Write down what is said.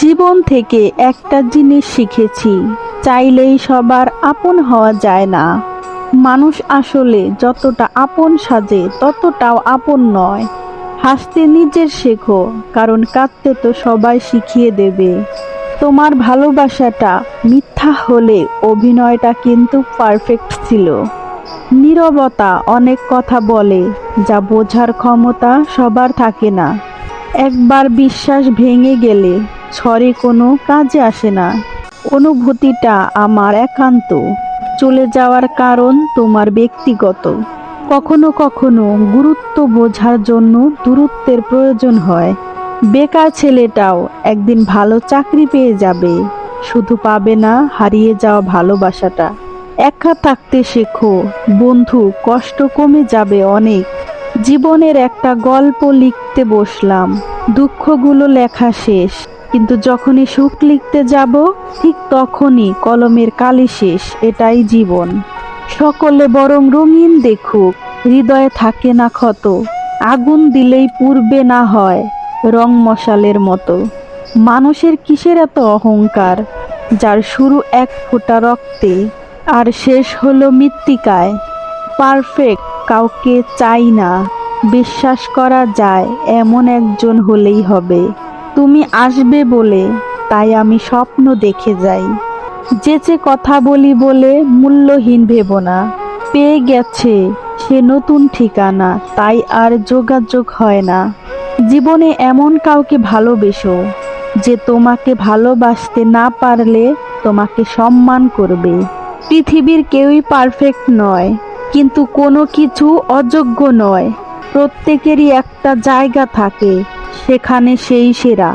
জীবন থেকে একটা জিনিস শিখেছি, চাইলেই সবার আপন হওয়া যায় না। মানুষ আসলে যতটা আপন সাজে, ততটাও আপন নয়। হাসতে নিজের শেখো, কারণ কাঁদতে তো সবাই শিখিয়ে দেবে। তোমার ভালোবাসাটা মিথ্যা হলে অভিনয়টা কিন্তু পারফেক্ট ছিল। নীরবতা অনেক কথা বলে, যা বোঝার ক্ষমতা সবার থাকে না। একবার বিশ্বাস ভেঙে গেলে ছড়ে কোনো কাজে আসে না। অনুভূতিটা আমার একান্ত। চলে যাওয়ার কারণ তোমার ব্যক্তিগত। কখনো কখনো গুরুত্ব বোঝার জন্য দূরত্বের প্রয়োজন হয়। বেকার ছেলেটাও একদিন ভালো চাকরি পেয়ে যাবে। শুধু পাবে না হারিয়ে যাওয়া ভালোবাসাটা। একা থাকতে শেখো, বন্ধু কষ্ট কমে যাবে অনেক। জীবনের একটা গল্প লিখতে বসলাম, দুঃখগুলো লেখা শেষ। কিন্তু যখনই সুখ লিখতে যাব, ঠিক তখনই কলমের কালি শেষ, এটাই জীবন। সকলে বরং রঙিন দেখুক, হৃদয়ে থাকে না ক্ষত, আগুন দিলেই পূর্বে না হয়, রং মশালের মতো। মানুষের কিসের এত অহংকার? যার শুরু এক ফোঁটা রক্তে, আর শেষ হলো মৃত্তিকায়। পারফেক্ট, কাউকে চাই না, বিশ্বাস করা যায়, এমন একজন হলেই হবে। তুমি আসবে বলে তাই আমি স্বপ্ন দেখে যাই। যেচে কথা বলি বলে মূল্যহীন ভেব না। পেয়ে গেছে সে নতুন ঠিকানা, তাই আর যোগাযোগ হয় না। জীবনে এমন কাউকে ভালোবেসো যে তোমাকে ভালোবাসতে না পারলে তোমাকে সম্মান করবে। পৃথিবীর কেউই পারফেক্ট নয়, কিন্তু কোনো কিছু অযোগ্য নয়। প্রত্যেকেরই একটা জায়গা থাকে সেখানে সেই সেরা।